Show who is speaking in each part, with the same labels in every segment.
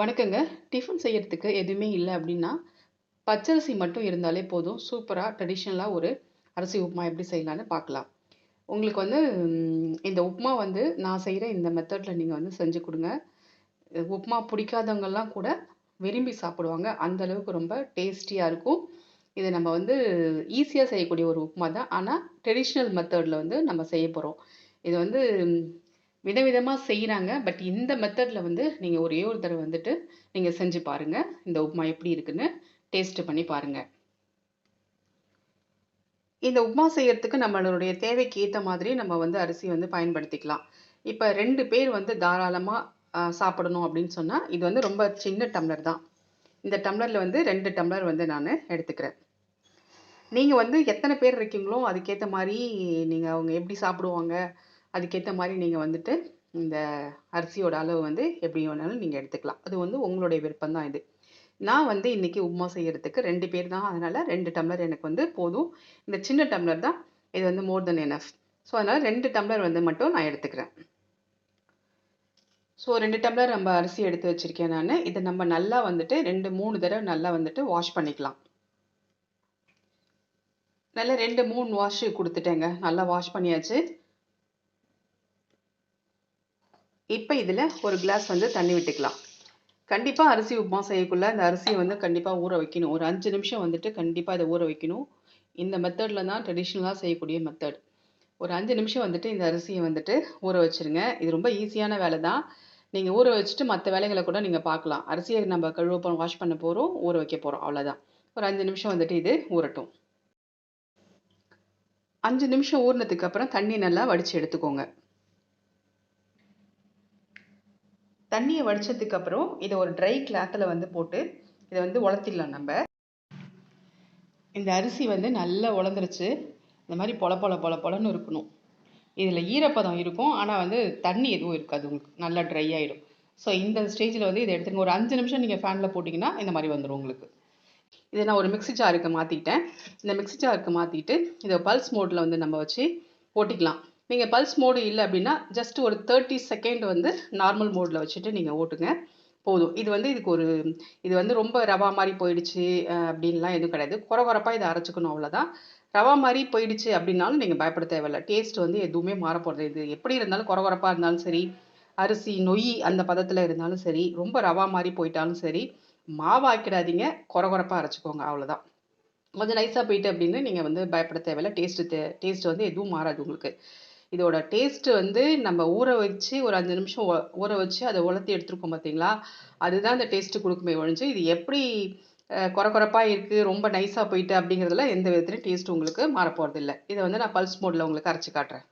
Speaker 1: வணக்கங்க. டிஃபன் செய்யறதுக்கு எதுவுமே இல்லை அப்படின்னா பச்சரிசி மட்டும் இருந்தாலே போதும். சூப்பராக ட்ரெடிஷ்னலாக ஒரு அரிசி உப்புமா எப்படி செய்யலான்னு பார்க்கலாம். உங்களுக்கு வந்து இந்த உப்புமா வந்து நான் செய்கிற இந்த மெத்தடில் நீங்கள் வந்து செஞ்சு கொடுங்க உப்புமா பிடிக்காதவங்கெல்லாம் கூட விரும்பி சாப்பிடுவாங்க. அந்த அளவுக்கு ரொம்ப டேஸ்டியாக இருக்கும். இதை நம்ம வந்து ஈஸியாக செய்யக்கூடிய ஒரு உப்புமா தான். ஆனால் ட்ரெடிஷ்னல் மெத்தடில் வந்து நம்ம செய்ய போகிறோம் இது வந்து விதவிதமாக செய்கிறாங்க பட் இந்த மெத்தடில் வந்து நீங்கள் ஒரே ஒரு தடவை வந்துட்டு நீங்கள் செஞ்சு பாருங்கள் இந்த உப்புமா எப்படி இருக்குன்னு டேஸ்ட்டு பண்ணி பாருங்கள் இந்த உப்புமா செய்யறதுக்கு நம்மளுடைய தேவைக்கு ஏற்ற மாதிரி நம்ம வந்து அரிசி வந்து பயன்படுத்திக்கலாம். இப்போ ரெண்டு பேர் வந்து தாராளமாக சாப்பிடணும் அப்படின்னு சொன்னால் இது வந்து ரொம்ப சின்ன டம்ளர் தான். இந்த டம்ளரில் வந்து ரெண்டு டம்ளர் வந்து நான் எடுத்துக்கிறேன். நீங்கள் வந்து எத்தனை பேர் இருக்கீங்களோ, அதுக்கேற்ற மாதிரி நீங்கள் அவங்க எப்படி சாப்பிடுவாங்க, அதுக்கேற்ற மாதிரி நீங்கள் வந்துட்டு இந்த அரிசியோட அளவு வந்து எப்படி வேணாலும் நீங்கள் எடுத்துக்கலாம். அது வந்து உங்களுடைய விருப்பம் தான் இது. நான் வந்து இன்றைக்கி உப்புமா செய்கிறதுக்கு ரெண்டு பேர் தான். அதனால் ரெண்டு டம்ளர் எனக்கு வந்து போதும். இந்த சின்ன டம்ளர் தான். இது வந்து மோர் தென் எனஃப். ஸோ, அதனால் ரெண்டு டம்ளர் வந்து மட்டும் நான் எடுத்துக்கிறேன். ஸோ ரெண்டு டம்ளர் நம்ம அரிசி எடுத்து வச்சிருக்கேன் நான் இதை நம்ம நல்லா வந்துட்டு ரெண்டு மூணு தடவை நல்லா வந்துட்டு வாஷ் பண்ணிக்கலாம். நல்லா 2, 3 வாஷ் கொடுத்துட்டேங்க நல்லா வாஷ் பண்ணியாச்சு. இப்போ இதில் ஒரு கிளாஸ் வந்து தண்ணி விட்டுக்கலாம். கண்டிப்பாக அரிசி உப்புமா செய்யக்குள்ள இந்த அரிசியை வந்து கண்டிப்பாக ஊற வைக்கணும். ஒரு அஞ்சு நிமிஷம் வந்துட்டு கண்டிப்பாக இதை ஊற வைக்கணும். இந்த மெத்தடில் தான் ட்ரெடிஷ்னலாக செய்யக்கூடிய மெத்தட். ஒரு அஞ்சு நிமிஷம் வந்துட்டு இந்த அரிசியை வந்துட்டு ஊற வச்சுருங்க. இது ரொம்ப ஈஸியான வேலை தான். நீங்கள் ஊற வச்சுட்டு மற்ற வேலைகளை கூட நீங்கள் பார்க்கலாம். அரிசியை நம்ம கழுவ வாஷ் பண்ண போகிறோம் ஊற வைக்க போகிறோம் அவ்வளோதான். ஒரு அஞ்சு நிமிஷம் வந்துட்டு இது ஊறட்டும். அஞ்சு நிமிஷம் ஊறினதுக்கப்புறம் தண்ணி நல்லா வடித்து எடுத்துக்கோங்க. தண்ணியை வடிச்சதுக்கு அப்புறம் இதை ஒரு ட்ரை கிளாத்தில் வந்து போட்டு இதை வந்து உலர்த்திடலாம் நம்ம இந்த அரிசி வந்து நல்லா உலர்ந்துருச்சு. இந்த மாதிரி பொல பொல பொல பொலன்னு இருக்கணும். இதில் ஈரப்பதம் இருக்கும். ஆனால் வந்து தண்ணி எதுவும் இருக்காது உங்களுக்கு. நல்லா ட்ரை ஆகிடும் ஸோ, இந்த ஸ்டேஜில் வந்து இதை எடுத்துங்க ஒரு அஞ்சு நிமிஷம் நீங்கள் ஃபேனில் போட்டிங்கன்னா இந்த மாதிரி வந்துடும் உங்களுக்கு. இதை நான் ஒரு மிக்ஸி ஜாருக்கு மாற்றிட்டேன் இந்த மிக்ஸி ஜாருக்கு மாற்றிட்டு இதை பல்ஸ் மோட்டில் வந்து நம்ம வச்சு ஓட்டிக்கலாம். நீங்கள் பல்ஸ் மோடு இல்லை அப்படின்னா, ஜஸ்ட் ஒரு 30 செகண்ட் வந்து நார்மல் மோடில் வச்சுட்டு நீங்கள் ஓட்டுங்க. போதும். இது வந்து இதுக்கு ஒரு இது வந்து ரொம்ப ரவா மாதிரி போயிடுச்சு அப்படின்லாம் எதுவும் கிடையாது. கொர குறப்பாக இதை அரைச்சிக்கணும் அவ்வளோதான். ரவா மாதிரி போயிடுச்சு அப்படின்னாலும் நீங்கள் பயப்பட தேவையில்ல. டேஸ்ட் வந்து எதுவுமே மாறப்போகிறது இது எப்படி இருந்தாலும் கொர குறப்பாக இருந்தாலும் சரி, அரிசி நொய் அந்த பதத்தில் இருந்தாலும் சரி, ரொம்ப ரவா மாதிரி போயிட்டாலும் சரி, மாவாக்கிடாதீங்க. கொர குறப்பாக அரைச்சிக்கோங்க அவ்வளோதான். கொஞ்சம் நைஸாக போயிட்டு அப்படின்னு நீங்கள் வந்து பயப்பட தேவையில்ல. டேஸ்ட்டு தே டேஸ்ட் வந்து எதுவும் மாறாது உங்களுக்கு. இதோட டேஸ்ட்டு வந்து நம்ம ஊற வச்சு ஒரு அஞ்சு நிமிஷம் ஊற வச்சு அதை உலர்த்தி எடுத்துருக்கோம் பார்த்தீங்களா? அதுதான் அந்த டேஸ்ட்டு கொடுக்குமே ஒழிஞ்சு, இது எப்படி அ கொர கொரப்பா இருக்கு, ரொம்ப நைஸாக போயிட்டு அப்படிங்கிறதுல எந்த விதத்துலையும் டேஸ்ட் உங்களுக்கு மாறப்போகிறது இல்லை இதை வந்து நான் பல்ஸ் மோடில் உங்களுக்கு அரைச்சு காட்டுறேன்.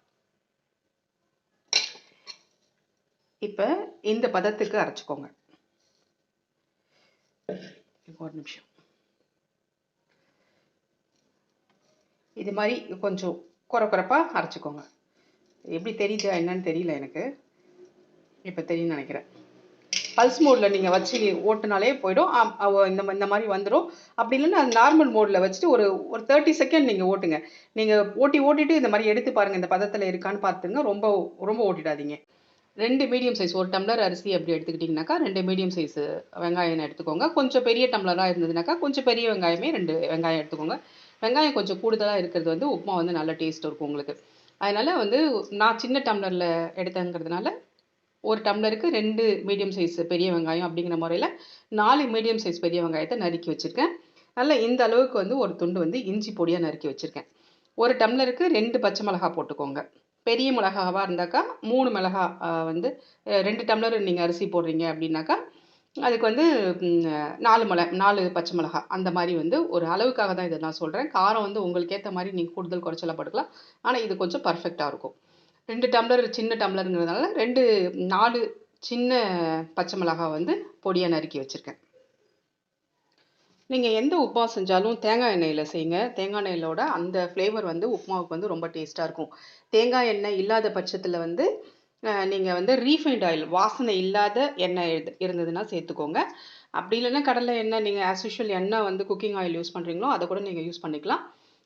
Speaker 1: இப்போ இந்த பதத்துக்கு அரைச்சிக்கோங்க ஒரு நிமிஷம். இது மாதிரி கொஞ்சம் கொர குறைப்பாக அரைச்சிக்கோங்க எப்படி தெரியுதா என்னன்னு தெரியல எனக்கு. இப்போ தெரியும்னு நினைக்கிறேன் பல்ஸ் மோடில் நீங்கள் வச்சு ஓட்டுனாலே போயிடும். இந்த இந்த மாதிரி வந்துடும் அப்படி இல்லன்னா நார்மல் மோடில் வச்சுட்டு ஒரு ஒரு 30 செகண்ட் நீங்கள் ஓட்டுங்க. நீங்கள் ஓட்டி ஓட்டிட்டு இந்த மாதிரி எடுத்து பாருங்கள் இந்த பதத்தில் இருக்கான்னு பார்த்துங்க. ரொம்ப ரொம்ப ஓட்டிடாதீங்க. ரெண்டு மீடியம் சைஸ் ஒரு டம்ளர் அரிசி அப்படி எடுத்துக்கிட்டிங்கனாக்கா ரெண்டு மீடியம் சைஸ் வெங்காயம் எடுத்துக்கோங்க. கொஞ்சம் பெரிய டம்ளராக இருந்ததுனாக்கா, கொஞ்சம் பெரிய வெங்காயமே ரெண்டு வெங்காயம் எடுத்துக்கோங்க. வெங்காயம் கொஞ்சம் கூடுதலாக இருக்கிறது வந்து உப்புமா வந்து நல்ல டேஸ்ட் இருக்கும் உங்களுக்கு. அதனால் வந்து நான் சின்ன டம்ளரில் எடுத்தேங்கிறதுனால, ஒரு டம்ளருக்கு ரெண்டு மீடியம் சைஸ் பெரிய வெங்காயம் அப்படிங்கிற முறையில் நாலு மீடியம் சைஸ் பெரிய வெங்காயத்தை நறுக்கி வச்சுருக்கேன் நல்லா இந்த அளவுக்கு வந்து ஒரு துண்டு வந்து இஞ்சி பொடியாக நறுக்கி வச்சுருக்கேன் ஒரு டம்ளருக்கு ரெண்டு பச்சை மிளகா போட்டுக்கோங்க. பெரிய மிளகாவாக இருந்தாக்கா மூணு மிளகா வந்து ரெண்டு டம்ளர் நீங்கள் அரிசி போடுறீங்க அப்படின்னாக்கா, அதுக்கு வந்து நாலு 4 மிள 4 பச்சை மிளகா அந்த மாதிரி வந்து ஒரு அளவுக்காக தான் இதை நான் சொல்கிறேன் காரம் வந்து உங்களுக்கு ஏற்ற மாதிரி நீங்கள் கூடுதல் குறைச்சலா படுக்கலாம் ஆனால் இது கொஞ்சம் பர்ஃபெக்டாக இருக்கும். ரெண்டு டம்ளர் சின்ன டம்ளருங்கிறதுனால ரெண்டு நாலு சின்ன பச்சை மிளகா வந்து பொடியாக நறுக்கி வச்சிருக்கேன். நீங்கள் எந்த உப்புமா செஞ்சாலும் தேங்காய் எண்ணெயில் செய்யுங்க. தேங்காய் எண்ணெயிலோட அந்த ஃப்ளேவர் வந்து உப்புமாவுக்கு வந்து ரொம்ப டேஸ்ட்டாக இருக்கும். தேங்காய் எண்ணெய் இல்லாத பட்சத்தில் வந்து நீங்கள் வந்து ரீஃபைண்ட் ஆயில் வாசனை இல்லாத எண்ணெய் இருந்ததுன்னா சேர்த்துக்கோங்க. அப்படி இல்லைன்னா கடலை எண்ணெய் நீங்கள் ஆஸ் யூஷுவல் எண்ணெய் வந்து குக்கிங் ஆயில் யூஸ் பண்ணுறீங்களோ அதை கூட நீங்கள் யூஸ் பண்ணிக்கலாம்.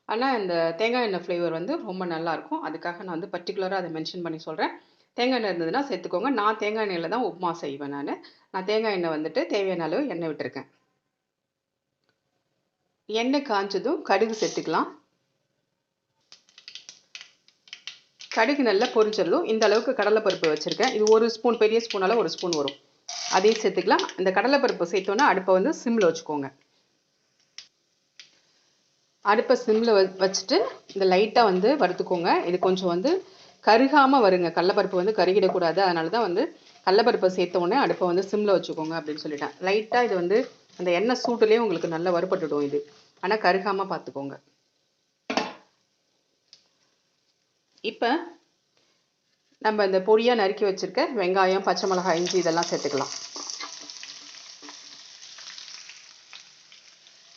Speaker 1: ஆனால் இந்த தேங்காய் எண்ணெய் ஃப்ளேவர் வந்து ரொம்ப நல்லாயிருக்கும் அதுக்காக நான் வந்து பர்டிகுலராக அதை மென்ஷன் பண்ணி சொல்கிறேன் தேங்காய் எண்ணெய் இருந்ததுன்னா சேர்த்துக்கோங்க. நான் தேங்காய் எண்ணெயில் தான் உப்புமா செய்வேன் நான். நான் தேங்காய் எண்ணெய் வந்துட்டு தேவையான அளவு எண்ணெய் விட்டுருக்கேன். எண்ணெய் காய்ச்சதும் கடுகு சேர்த்துக்கலாம். கடுகு நல்லா பொரிஞ்சிடலும் இந்த அளவுக்கு கடலைப்பருப்பு வச்சுருக்கேன். இது ஒரு ஸ்பூன் பெரிய ஸ்பூனால் ஒரு ஸ்பூன் வரும். அதையும் சேர்த்துக்கலாம். இந்த கடலைப்பருப்பு சேர்த்தோன்னா அடுப்பை வந்து சிம்மில் வச்சுக்கோங்க. அடுப்பை சிம்மில் வ வச்சுட்டு இந்த லைட்டாக வந்து வறுத்துக்கோங்க. இது கொஞ்சம் வந்து கருகாமல் வருங்க. கடலப்பருப்பு வந்து கருகிடக்கூடாது. அதனால தான் வந்து கடலப்பருப்பை சேர்த்த உடனே அடுப்பை வந்து சிம்மில் வச்சுக்கோங்க அப்படின்னு சொல்லிட்டேன். லைட்டாக இது வந்து அந்த எண்ணெய் சூட்டுலேயே உங்களுக்கு நல்லா வறுபட்டுடும் இது. ஆனால் கருகாமல் பார்த்துக்கோங்க. இப்போ நம்ம இந்த பொடியாக நறுக்கி வச்சுருக்க வெங்காயம் பச்சை மிளகாய் இஞ்சி இதெல்லாம் சேர்த்துக்கலாம்.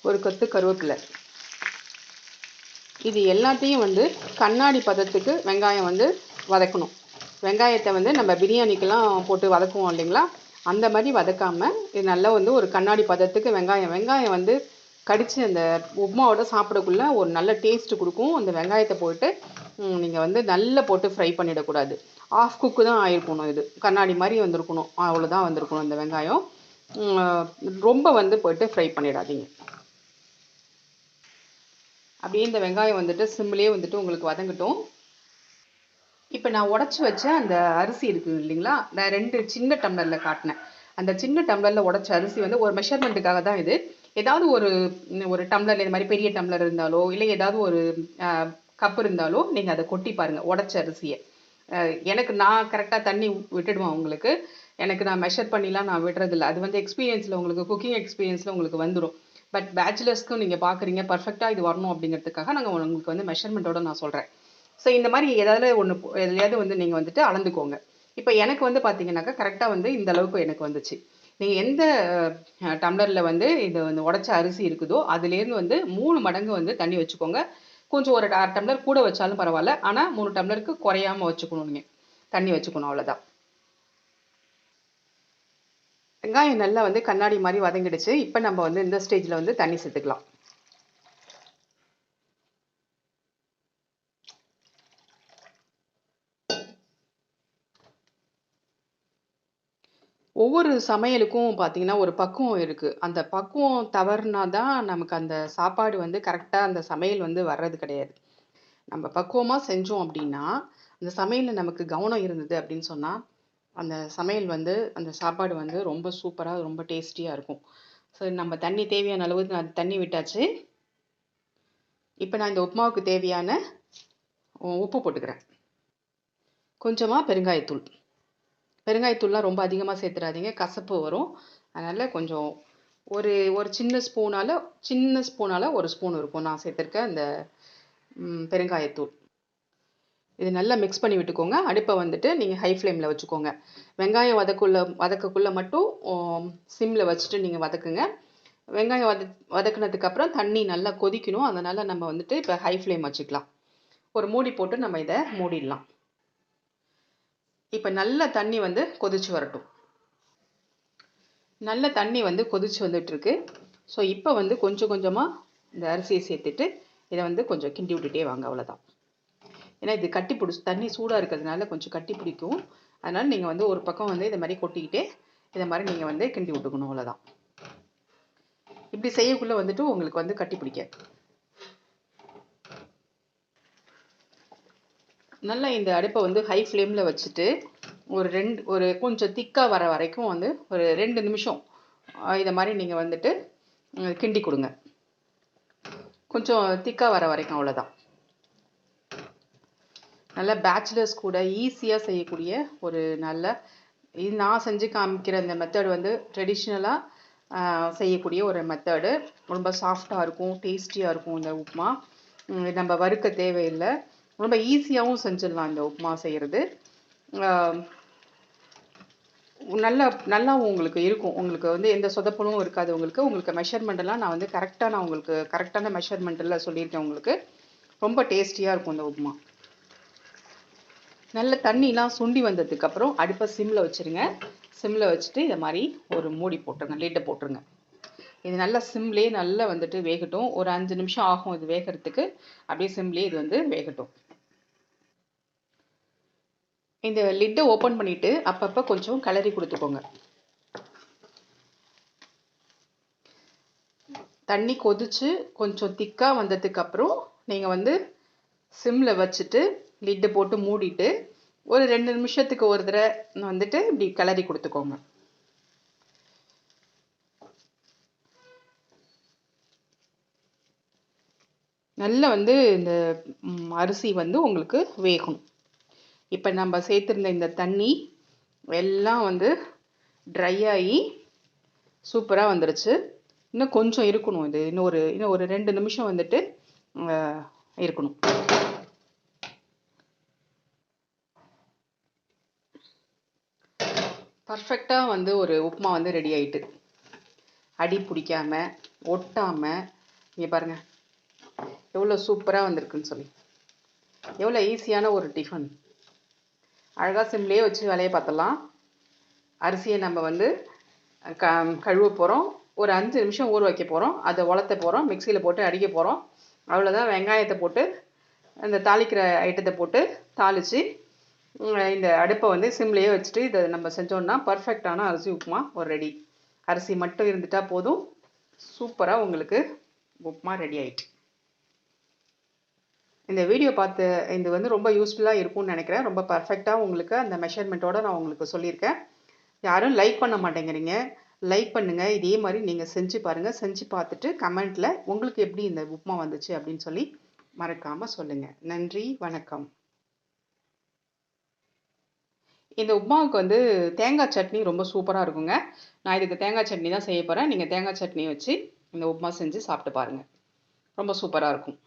Speaker 1: ஒரு கொத்து கருவேப்பிலை. இது எல்லாத்தையும் வந்து கண்ணாடி பதத்துக்கு வெங்காயம் வந்து வதக்கணும். வெங்காயத்தை வந்து நம்ம பிரியாணிக்கெல்லாம் போட்டு வதக்குவோம் இல்லைங்களா? அந்த மாதிரி வதக்காமல் இது நல்லா வந்து ஒரு கண்ணாடி பதத்துக்கு வெங்காயம் வெங்காயம் வந்து கடித்து அந்த உப்மாவோட சாப்பிடக்குள்ள ஒரு நல்ல டேஸ்ட்டு கொடுக்கும். அந்த வெங்காயத்தை போட்டு நீங்கள் வந்து நல்லா போட்டு ஃப்ரை பண்ணிடக்கூடாது. ஆஃப் குக்கு தான் ஆயிருக்கணும் இது. கண்ணாடி மாதிரி வந்திருக்கணும். அவ்வளோதான் வந்திருக்கணும் இந்த வெங்காயம். ரொம்ப வந்து போயிட்டு ஃப்ரை பண்ணிடாதீங்க. அப்படியே இந்த வெங்காயம் வந்துட்டு சிம்லேயே வந்துட்டு உங்களுக்கு வதங்கட்டும். இப்போ நான் உடச்சி வச்ச அந்த அரிசி இருக்குது இல்லைங்களா? நான் ரெண்டு சின்ன டம்ளரில் காட்டினேன். அந்த சின்ன டம்ளரில் உடச்ச அரிசி வந்து ஒரு மெஷர்மெண்ட்டுக்காக தான் இது. ஏதாவது ஒரு ஒரு டம்ளர் இந்த மாதிரி பெரிய டம்ளர் இருந்தாலோ இல்லை ஏதாவது ஒரு கப் இருந்தாலும் நீங்கள் அதை கொட்டி பாருங்கள் உடச்ச அரிசியை. எனக்கு நான் கரெக்டாக தண்ணி விட்டுடுவேன் உங்களுக்கு. எனக்கு நான் மெஷர் பண்ணிலாம் நான் விடுறதில்ல. அது வந்து எக்ஸ்பீரியன்ஸில் உங்களுக்கு குக்கிங் எக்ஸ்பீரியன்ஸில் உங்களுக்கு வந்துடும் பட் பேச்சுலர்ஸ்க்கும் நீங்கள் பார்க்குறீங்க பர்ஃபெக்டாக இது வரணும் அப்படிங்கிறதுக்காக நாங்கள் உங்களுக்கு வந்து மெஷர்மெண்ட்டோட நான் சொல்கிறேன் ஸோ இந்த மாதிரி ஏதாவது ஒன்று எதுலையாவது வந்து நீங்கள் வந்துட்டு அளந்துக்கோங்க. இப்போ எனக்கு வந்து பார்த்தீங்கன்னாக்கா கரெக்டாக வந்து இந்த அளவுக்கு எனக்கு வந்துச்சு. நீங்கள் எந்த டம்ளரில் வந்து இது வந்து உடச்ச அரிசி இருக்குதோ அதுலேருந்து வந்து மூணு மடங்கு வந்து தண்ணி வச்சுக்கோங்க. கொஞ்சம் ஒரு அரை டம்ளர் கூட வச்சாலும் பரவாயில்ல. ஆனால் மூணு டம்ளருக்கு குறையாமல் வச்சுக்கணும் நீங்கள் தண்ணி வச்சுக்கணும் அவ்வளோதான் வெங்காயம் நல்லா வந்து கண்ணாடி மாதிரி வதங்கிடுச்சு. இப்போ நம்ம வந்து இந்த ஸ்டேஜில் வந்து தண்ணி சேர்த்துக்கலாம். ஒவ்வொரு சமையலுக்கும் பார்த்தீங்கன்னா ஒரு பக்குவம் இருக்குது அந்த பக்குவம் தவறுனா தான் நமக்கு அந்த சாப்பாடு வந்து கரெக்டாக அந்த சமையல் வந்து வர்றது கிடையாது. நம்ம பக்குவமாக செஞ்சோம் அப்படின்னா அந்த சமையலில் நமக்கு கவனம் இருந்தது அப்படின்னு சொன்னால் அந்த சமையல் வந்து அந்த சாப்பாடு வந்து ரொம்ப சூப்பராக ரொம்ப டேஸ்டியாக இருக்கும். ஸோ நம்ம தண்ணி தேவையான அளவு நான் தண்ணி விட்டாச்சு. இப்போ நான் இந்த உப்புமாவுக்கு தேவையான உப்பு போட்டுக்கிறேன். கொஞ்சமாக பெருங்காயத்தூள். பெருங்காயத்தூள்லாம் ரொம்ப அதிகமாக சேர்த்துடாதீங்க கசப்பு வரும். அதனால் கொஞ்சம் ஒரு ஒரு சின்ன ஸ்பூனால் சின்ன ஸ்பூனால் ஒரு ஸ்பூன் இருக்கும் நான் சேர்த்துருக்க அந்த பெருங்காயத்தூள். இது நல்லா மிக்ஸ் பண்ணி விட்டுக்கோங்க. அடுப்பை வந்துட்டு நீங்கள் ஹை ஃப்ளேமில் வச்சுக்கோங்க. வெங்காயம் வதக்குள்ள வதக்கக்குள்ளே மட்டும் சிம்மில் வச்சுட்டு நீங்கள் வதக்குங்க. வெங்காயம் வத வதக்குனதுக்கப்புறம் தண்ணி நல்லா கொதிக்கணும். அதனால் நம்ம வந்துட்டு இப்போ ஹை ஃப்ளேம் வச்சுக்கலாம். ஒரு மூடி போட்டு நம்ம இதை மூடிடலாம். இப்போ நல்ல தண்ணி வந்து கொதிச்சு வரட்டும். நல்ல தண்ணி வந்து கொதிச்சு வந்துட்டுருக்கு. ஸோ இப்போ வந்து கொஞ்சம் கொஞ்சமாக இந்த அரிசியை சேர்த்துட்டு இதை வந்து கொஞ்சம் கிண்டி விட்டுட்டே வாங்க அவ்வளோதான் ஏன்னா இது கட்டி பிடிச்சி தண்ணி சூடாக இருக்கிறதுனால கொஞ்சம் கட்டி பிடிக்கும். அதனால் நீங்கள் வந்து ஒரு பக்கம் வந்து இதை மாதிரி கொட்டிக்கிட்டே இதை மாதிரி நீங்கள் வந்து கிண்டி விட்டுக்கணும் அவ்வளோதான் இப்படி செய்யக்குள்ளே வந்துட்டு உங்களுக்கு வந்து கட்டி பிடிக்காது. நல்லா இந்த அடுப்பை வந்து ஹை ஃப்ளேமில் வச்சுட்டு ஒரு ரெண்டு ஒரு கொஞ்சம் திக்காக வர வரைக்கும் வந்து ஒரு ரெண்டு நிமிஷம் இதை மாதிரி நீங்கள் வந்துட்டு கிண்டி கொடுங்க. கொஞ்சம் திக்காக வர வரைக்கும் அவ்வளோதான் நல்ல பேச்சுலர்ஸ் கூட ஈஸியாக செய்யக்கூடிய ஒரு நல்ல இது நான் செஞ்சு காமிக்கிற இந்த மெத்தட் வந்து ட்ரெடிஷ்னலாக செய்யக்கூடிய ஒரு மெத்தடு ரொம்ப சாஃப்டாக இருக்கும் டேஸ்டியாக இருக்கும் இந்த உப்புமா. நம்ம வறுக்க தேவையில்லை. ரொம்ப ஈஸியாகவும் செஞ்சிடலாம் இந்த உப்புமா செய்கிறது நல்லா நல்லாவும் உங்களுக்கு இருக்கும். உங்களுக்கு வந்து எந்த சொதப்பலும் இருக்காது உங்களுக்கு. உங்களுக்கு மெஷர்மெண்ட்டெல்லாம் நான் வந்து கரெக்டாக நான் உங்களுக்கு கரெக்டான மெஷர்மெண்ட்டில் சொல்லியிருக்கேன் உங்களுக்கு. ரொம்ப டேஸ்டியாக இருக்கும் இந்த உப்புமா. நல்ல தண்ணிலாம் சுண்டி வந்ததுக்கப்புறம் அடுப்பை சிம்மில் வச்சுருங்க. சிம்மில் வச்சுட்டு இதை மாதிரி ஒரு மூடி போட்டுருங்க. லிட்டை போட்டுருங்க. இது நல்லா சிம்லேயே நல்லா வந்துட்டு வேகட்டும். ஒரு அஞ்சு நிமிஷம் ஆகும் இது வேகிறதுக்கு. அப்படியே சிம்லேயே இது வந்து வேகட்டும். இந்த லிட்டை ஓப்பன் பண்ணிவிட்டு அப்பப்போ கொஞ்சம் கலரி கொடுத்துக்கோங்க. தண்ணி கொதிச்சு கொஞ்சம் திக்காக வந்ததுக்கப்புறம் நீங்கள் வந்து சிம்மில் வச்சுட்டு லிட்டு போட்டு மூடிட்டு ஒரு ரெண்டு நிமிஷத்துக்கு ஒரு தடவை வந்துட்டு இப்படி கலரி கொடுத்துக்கோங்க. நல்லா வந்து இந்த அரிசி வந்து உங்களுக்கு வேகணும். இப்போ நம்ம சேர்த்துருந்த இந்த தண்ணி எல்லாம் வந்து ட்ரை ஆகி சூப்பராக வந்துருச்சு. இன்னும் கொஞ்சம் இருக்கணும் இது. இன்னும் ஒரு இன்னும் ஒரு ரெண்டு நிமிஷம் வந்துட்டு இருக்கணும். பர்ஃபெக்டாக வந்து ஒரு உப்புமா வந்து ரெடி ஆகிட்டு அடி பிடிக்காமல் ஒட்டாமல் இங்கே பாருங்கள் எவ்வளோ சூப்பராக வந்திருக்குன்னு சொல்லி. எவ்வளோ ஈஸியான ஒரு டிஃபன் அழகாக சிம்லேயே வச்சு வேலையை பார்த்தலாம் அரிசியை நம்ம வந்து க கழுவ போகிறோம் ஒரு அஞ்சு நிமிஷம் ஊற வைக்க போகிறோம் அதை உலர்த்த போகிறோம் மிக்சியில் போட்டு அடிக்க போகிறோம் அவ்வளோதான் வெங்காயத்தை போட்டு இந்த தாளிக்கிற ஐட்டத்தை போட்டு தாளித்து இந்த அடுப்பை வந்து சிம்லேயே வச்சுட்டு இதை நம்ம செஞ்சோன்னா பர்ஃபெக்டான அரிசி உப்புமா ஒரு ரெடி. அரிசி மட்டும் இருந்துட்டால் போதும். சூப்பராக உங்களுக்கு உப்புமா ரெடி ஆயிட்டு. இந்த வீடியோ பார்த்து இது வந்து ரொம்ப யூஸ்ஃபுல்லாக இருக்கும்னு நினைக்கிறேன். ரொம்ப பர்ஃபெக்டாக உங்களுக்கு அந்த மெஷர்மெண்ட்டோட நான் உங்களுக்கு சொல்லியிருக்கேன். யாரும் லைக் பண்ண மாட்டேங்கிறீங்க. லைக் பண்ணுங்கள் இதே மாதிரி நீங்கள் செஞ்சு பாருங்கள் செஞ்சு பார்த்துட்டு கமெண்ட்டில் உங்களுக்கு எப்படி இந்த உப்புமா வந்துச்சு அப்படின்னு சொல்லி மறக்காமல் சொல்லுங்கள் நன்றி. வணக்கம். இந்த உப்புமாவுக்கு வந்து தேங்காய் சட்னி ரொம்ப சூப்பராக இருக்குங்க. நான் இதுக்கு தேங்காய் சட்னி தான் செய்ய போகிறேன் நீங்கள் தேங்காய் சட்னி வச்சு இந்த உப்புமா செஞ்சு சாப்பிட்டு பாருங்கள் ரொம்ப சூப்பராக இருக்கும்.